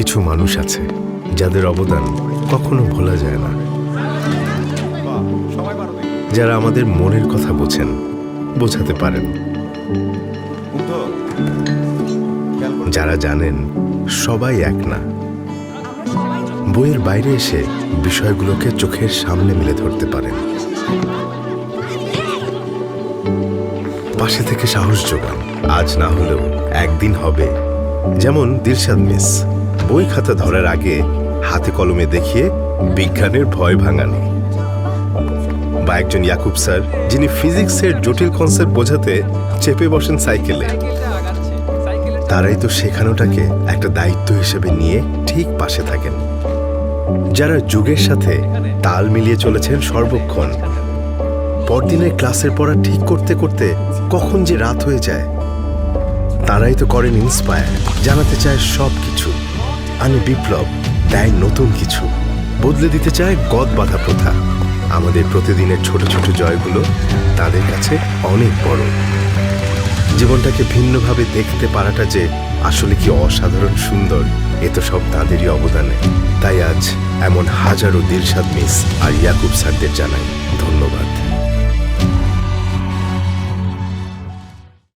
কিছু মানুষ আছে যাদের অবদান কখনো ভোলা যায় না। যারা আমাদের মনের কথা বোঝেন, বোঝাতে পারেন। যারা জানেন, সবাই এক না। বইয়ের বাইরে এসে বিষয়গুলোকে চোখের সামনে মেলে ধরতে পারেন। পাশে থেকে সাহস যোগান। আজ না হলেও একদিন হবে। যেমন দিলশাদ মিস। বই খাতা ধরার আগে হাতে কলমে দেখিয়ে বিজ্ঞানের ভয় ভাঙানো বা একজন ইয়াকুব স্যার, যিনি ফিজিক্সের জটিল কনসেপ্ট বোঝাতে চেপে বসেন সাইকেলে। তারাই তো শেখানোটাকে একটা দায়িত্ব হিসেবে নিয়ে ঠিক পাশে থাকেন। যারা যুগের সাথে তাল মিলিয়ে চলেছেন সর্বক্ষণ। পরদিনের ক্লাসের পড়া ঠিক করতে করতে কখন যে রাত হয়ে যায়, তারাই তো করেন ইন্সপায়ার জানাতে চায় সব কিছু আনে বিপ্লব দেয় নতুন কিছু। বদলে দিতে চায় গদ বাধা প্রথা। আমাদের প্রতিদিনের ছোট ছোট জয়গুলো তাদের কাছে অনেক বড়। জীবনটাকে ভিন্নভাবে দেখতে পারাটা যে আসলে কি অসাধারণ সুন্দর, এ তো সব তাঁদেরই অবদানে। তাই আজ এমন হাজারো দিলশাদ মিস আর ইয়াকুব স্যারদের জানাই ধন্যবাদ।